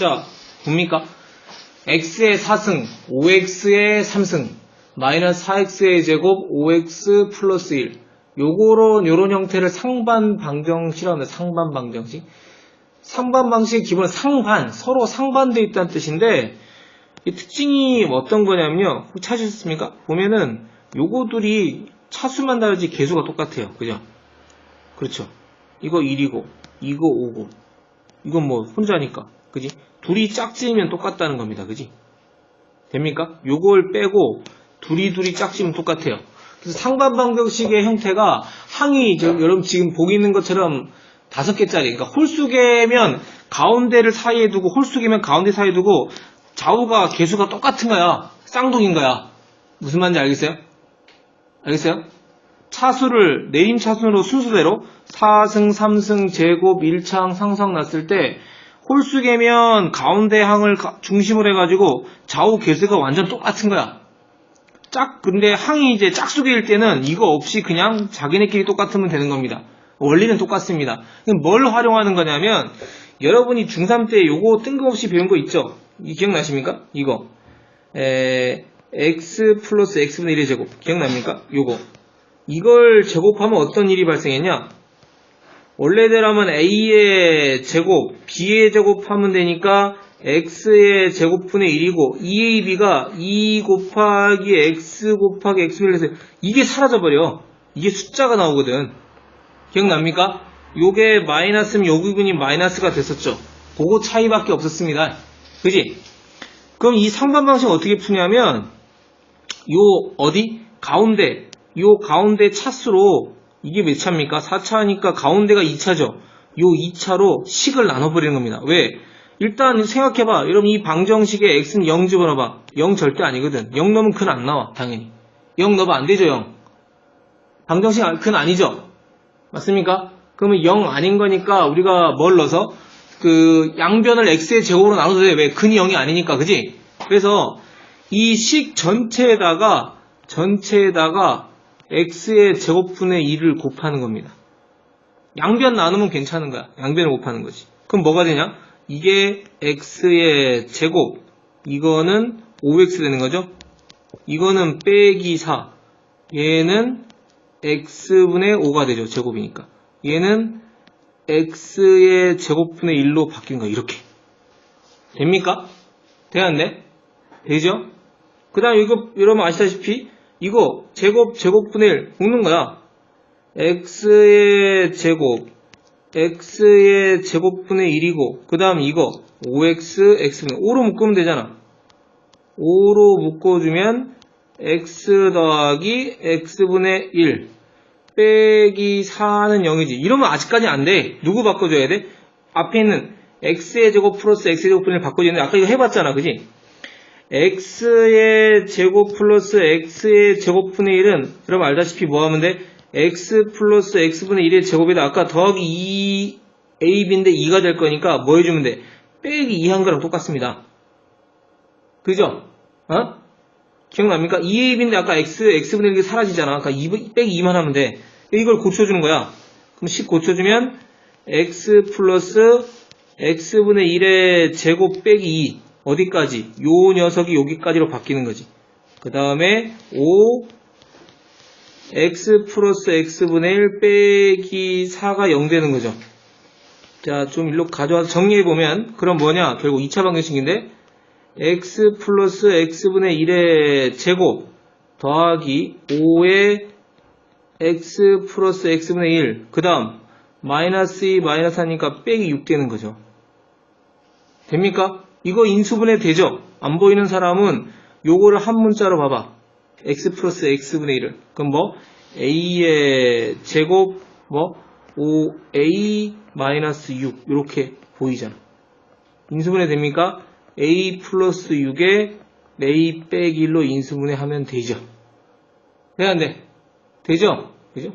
자, 봅니까? x의 4승, 5x의 3승, 마이너스 4x의 제곱, 5x 플러스 1. 요거로, 요런 형태를 상반 방정식이라고 합니다. 상반 방정식. 상반 방식의 기본 상반, 서로 상반되어 있다는 뜻인데, 이 특징이 어떤 거냐면요. 찾으셨습니까? 보면은, 요거들이 차수만 다르지 개수가 똑같아요. 그죠? 그렇죠. 이거 1이고, 이거 5고, 이건 뭐 혼자니까. 그지? 둘이 짝지으면 똑같다는 겁니다. 그지? 됩니까? 요걸 빼고 둘이 둘이 짝지으면 똑같아요. 그래서 상반방정식의 형태가 항이 저, 여러분 지금 보기 있는 것처럼 다섯 개짜리 그러니까 홀수개면 가운데를 사이에 두고 홀수개면 가운데 사이에 두고 좌우가 개수가 똑같은 거야. 쌍둥이인 거야. 무슨 말인지 알겠어요? 알겠어요? 차수를 내림 차순으로 순서대로 4승, 3승, 제곱, 1창, 상상 났을 때 홀수개면 가운데 항을 가- 중심으로 해가지고 좌우 개수가 완전 똑같은 거야. 짝 근데 항이 이제 짝수개일 때는 이거 없이 그냥 자기네끼리 똑같으면 되는 겁니다. 원리는 똑같습니다. 뭘 활용하는 거냐면 여러분이 중3 때 요거 뜬금없이 배운 거 있죠? 이 기억나십니까? 이거 에, x 플러스 x분의 1의 제곱 기억납니까? 요거 이걸 제곱하면 어떤 일이 발생했냐? 원래대로라면 a의 제곱, b의 제곱하면 되니까 x의 제곱분의 1이고 2ab가 2 곱하기 x 곱하기 x를 해서 이게 사라져버려. 이게 숫자가 나오거든. 기억납니까? 요게 마이너스면 요 부분이 마이너스가 됐었죠. 그거 차이밖에 없었습니다. 그지? 그럼 이 상반 방식 어떻게 푸냐면 요 어디? 가운데 요 가운데 차수로 이게 몇 차입니까? 4차니까 가운데가 2차죠. 요 2차로 식을 나눠버리는 겁니다. 왜? 일단 생각해봐. 여러분 이 방정식에 x는 0 집어넣어봐. 0 절대 아니거든. 0 넣으면 근 안 나와. 당연히. 0 넣으면 안 되죠. 0. 방정식 근 아니죠. 맞습니까? 그러면 0 아닌 거니까 우리가 뭘 넣어서 그 양변을 x의 제곱으로 나눠도 돼. 왜? 근이 0이 아니니까. 그지? 그래서 이 식 전체에다가 전체에다가 x의 제곱분의 2를 곱하는 겁니다. 양변 나누면 괜찮은 거야. 양변을 곱하는 거지. 그럼 뭐가 되냐? 이게 x의 제곱. 이거는 5x 되는 거죠? 이거는 빼기 4. 얘는 x분의 5가 되죠. 제곱이니까. 얘는 x의 제곱분의 1로 바뀌는 거야. 이렇게. 됩니까? 되었네? 되죠? 그 다음 이거 여러분 아시다시피 이거 제곱 제곱분의 1 묶는 거야. x의 제곱 x의 제곱분의 1이고 그 다음 이거 5x x분의 5로 묶으면 되잖아. 5로 묶어주면 x 더하기 x분의 1 빼기 4는 0이지. 이러면 아직까지 안 돼. 누구 바꿔줘야 돼? 앞에 있는 x의 제곱 플러스 x의 제곱분의 1 바꿔줘야 돼. 아까 이거 해봤잖아. 그지? X의 제곱 플러스 x의 제곱분의 1은 여러분 알다시피 뭐 하면 돼? x 플러스 x분의 1의 제곱에다 아까 더하기 2 ab인데 2가 될 거니까 뭐 해주면 돼? 빼기 2 한 거랑 똑같습니다. 그죠? 어? 기억납니까? 2ab인데 아까 x, x분의 1이 사라지잖아. 아까 2, 빼기 2만 하면 돼. 이걸 고쳐주는 거야. 그럼 10 고쳐주면 x 플러스 x분의 1의 제곱 빼기 2 어디까지? 요 녀석이 여기까지로 바뀌는 거지. 그 다음에 5 x 플러스 x분의 1 빼기 4가 0 되는 거죠. 자, 좀 일로 가져와서 정리해보면 그럼 뭐냐? 결국 2차 방정식인데 x 플러스 x분의 1의 제곱 더하기 5의 x 플러스 x분의 1 그 다음 마이너스 2 마이너스 하니까 빼기 6 되는 거죠. 됩니까? 이거 인수분해 되죠? 안 보이는 사람은 요거를 한 문자로 봐봐. x 플러스 x분의 1을. 그럼 뭐? a의 제곱, 뭐? 5a 마이너스 6. 이렇게 보이잖아. 인수분해 됩니까? a 플러스 6에 a 빼기 1로 인수분해 하면 되죠. 돼, 안 돼? 되죠? 그죠?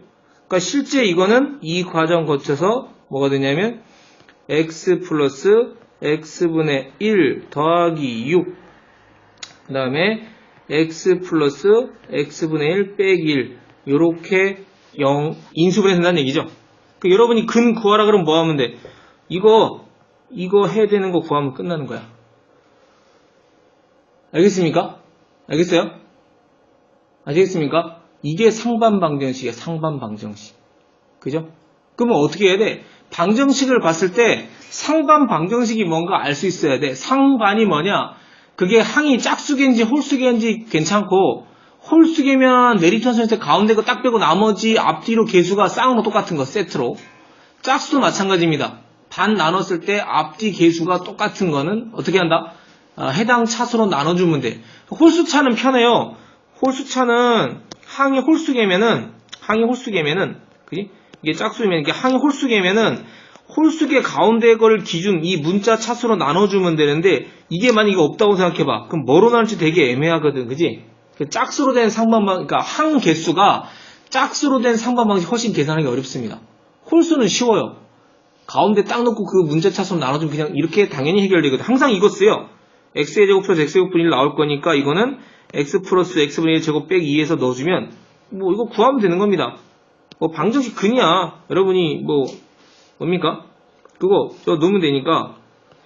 그러니까 실제 이거는 이 과정 거쳐서 뭐가 되냐면 x 플러스 x분의 1 더하기 6. 그 다음에 x 플러스 x분의 1 빼기 1. 요렇게 0 인수분해 된다는 얘기죠. 그 여러분이 근 구하라 그러면 뭐 하면 돼? 이거 이거 해야 되는 거 구하면 끝나는 거야. 알겠습니까? 알겠어요? 아시겠습니까? 이게 상반 방정식이야, 상반 방정식. 그죠? 그러면 어떻게 해야 돼? 방정식을 봤을 때 상반 방정식이 뭔가 알 수 있어야 돼. 상반이 뭐냐? 그게 항이 짝수개인지 홀수개인지 괜찮고 홀수개면 내리턴선에서 가운데 거 딱 빼고 나머지 앞뒤로 개수가 쌍으로 똑같은 거 세트로 짝수도 마찬가지입니다. 반 나눴을 때 앞뒤 개수가 똑같은 거는 어떻게 한다? 아, 해당 차수로 나눠주면 돼. 홀수차는 편해요. 홀수차는 항이 홀수개면은 항이 홀수개면은 그지? 이게 짝수면 이게 항이 홀수개면은 홀수개 가운데 거를 기준 이 문자 차수로 나눠주면 되는데 이게 만약 이거 없다고 생각해봐. 그럼 뭐로 나눌지 되게 애매하거든, 그지? 그 짝수로 된 상반방, 그러니까 항 개수가 짝수로 된 상반방식 훨씬 계산하기 어렵습니다. 홀수는 쉬워요. 가운데 딱 놓고 그 문자 차수로 나눠주면 그냥 이렇게 당연히 해결되거든. 항상 이거 쓰요. x의 제곱 플러스 x의 제곱분의 1 나올 거니까 이거는 x 플러스 x분의 1 제곱 빼기 2에서 넣어주면 뭐 이거 구하면 되는 겁니다. 뭐 방정식 근이야. 여러분이 뭐 뭡니까? 그거 저 넣으면 되니까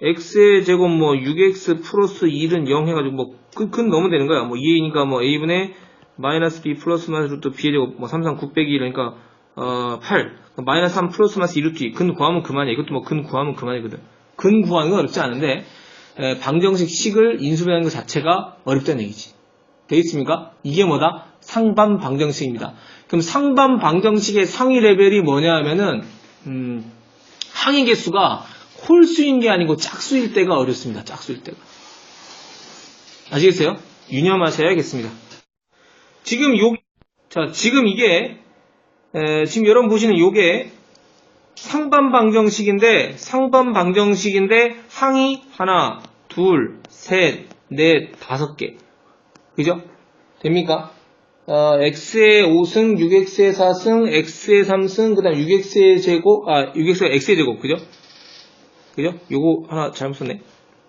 x의 제곱 뭐 6x 플러스 1은 0 해가지고 근 넣으면 되는 거야. 뭐 2a니까 뭐 a분의 마이너스 b 플러스 마이너스 루트 b의 제곱 뭐 3, 3, 9 빼기 1 그러니까 어, 8 마이너스 3 플러스 마이너스 2 루트 2. 근 구하면 그만이야. 이것도 뭐 근 구하면 그만이거든. 근 구하는 건 어렵지 않은데 에, 방정식 식을 인수하는 것 자체가 어렵다는 얘기지. 되겠습니까? 이게 뭐다? 상반 방정식입니다. 그럼 상반 방정식의 상위 레벨이 뭐냐 하면은 음, 항의 개수가 홀수인 게 아니고 짝수일 때가 어렵습니다. 짝수일 때가. 아시겠어요? 유념하셔야겠습니다. 지금 요, 자, 지금 이게, 에, 지금 여러분 보시는 요게 상반 방정식인데, 상반 방정식인데, 항이 하나, 둘, 셋, 넷, 다섯 개. 그죠? 됩니까? 어, x의 5승, 6x의 4승, x의 3승, 그 다음 6x의 제곱, 아, 6x가 x의 제곱, 그죠? 그죠? 요거 하나 잘못 썼네.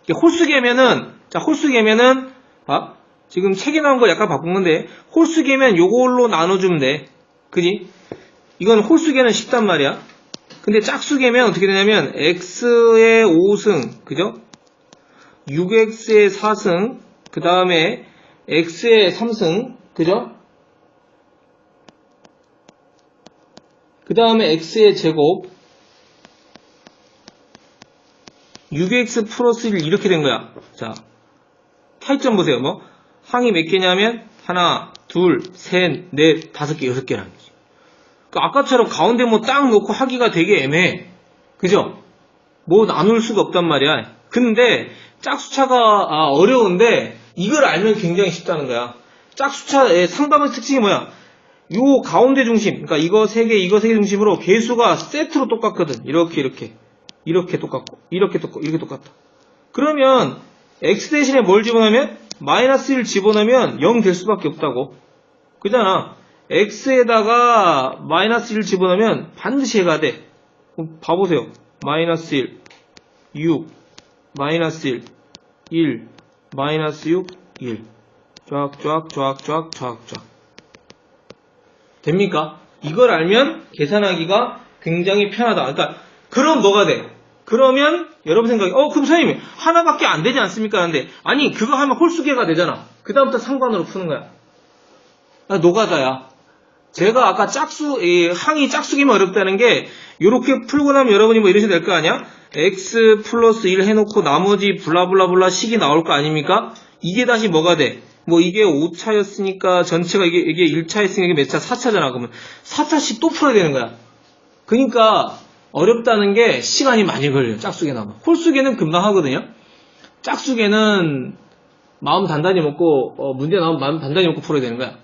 이게 홀수개면은, 자, 홀수개면은, 아, 지금 책에 나온 거 약간 바꾼 건데, 홀수개면 요걸로 나눠주면 돼. 그지? 이건 홀수개는 쉽단 말이야. 근데 짝수개면 어떻게 되냐면, x의 5승, 그죠? 6x의 4승, 그 다음에 x의 3승, 그죠? 그 다음에 x의 제곱 6x 플러스 1 이렇게 된 거야. 자, 타이점 보세요. 뭐 항이 몇 개냐면 하나, 둘, 셋, 넷, 다섯 개, 여섯 개라는 거지. 그 아까처럼 가운데 뭐 딱 놓고 하기가 되게 애매해. 그죠? 뭐 나눌 수가 없단 말이야. 근데 짝수차가 아, 어려운데 이걸 알면 굉장히 쉽다는 거야. 짝수차의 상담의 특징이 뭐야? 요 가운데 중심, 그러니까 이거 세 개, 이거 세 개 중심으로 개수가 세트로 똑같거든. 이렇게 이렇게 이렇게 똑같고 이렇게 똑같고 이렇게 똑같다. 그러면 x 대신에 뭘 집어넣으면 마이너스 1 집어넣으면 0 될 수밖에 없다고. 그잖아. x에다가 마이너스 1 집어넣으면 반드시 해가 돼. 봐보세요. 마이너스 1, 6, 마이너스 1, 1, 마이너스 6, 1. 쫙, 쫙, 쫙, 쫙, 쫙, 쫙. 됩니까? 이걸 알면 계산하기가 굉장히 편하다. 그러니까 그럼 뭐가 돼? 그러면 여러분 생각에 어 그럼 선생님 하나밖에 안 되지 않습니까? 하는데 아니 그거 하면 홀수계가 되잖아. 그 다음부터 상관으로 푸는 거야. 아, 노가다야. 제가 아까 짝수 이 항이 짝수기면 어렵다는 게 이렇게 풀고 나면 여러분이 뭐 이러셔도 될 거 아니야? x 플러스 1 해놓고 나머지 블라블라블라 식이 나올 거 아닙니까? 이게 다시 뭐가 돼? 뭐 이게 5차였으니까 전체가 이게 이게 1차였으니까 이게 몇 차? 4차잖아. 그러면 4차씩 또 풀어야 되는 거야. 그러니까 어렵다는 게 시간이 많이 걸려요. 짝수개 나면. 홀수개는 금방 하거든요. 짝수개는 마음 단단히 먹고 어, 문제 나오면 마음 단단히 먹고 풀어야 되는 거야.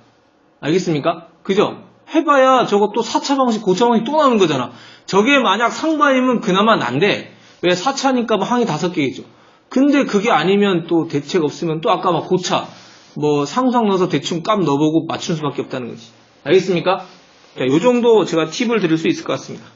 알겠습니까? 그죠? 해봐야 저거 또 4차 방식, 고차 방식 또 나오는 거잖아. 저게 만약 상반이면 그나마 난데 왜 4차니까 뭐 항이 5개겠죠. 근데 그게 아니면 또 대책 없으면 또 아까 막 고차 뭐 상상 넣어서 대충 값 넣어보고 맞출 수밖에 없다는 거지. 알겠습니까? 자, 요 정도 제가 팁을 드릴 수 있을 것 같습니다.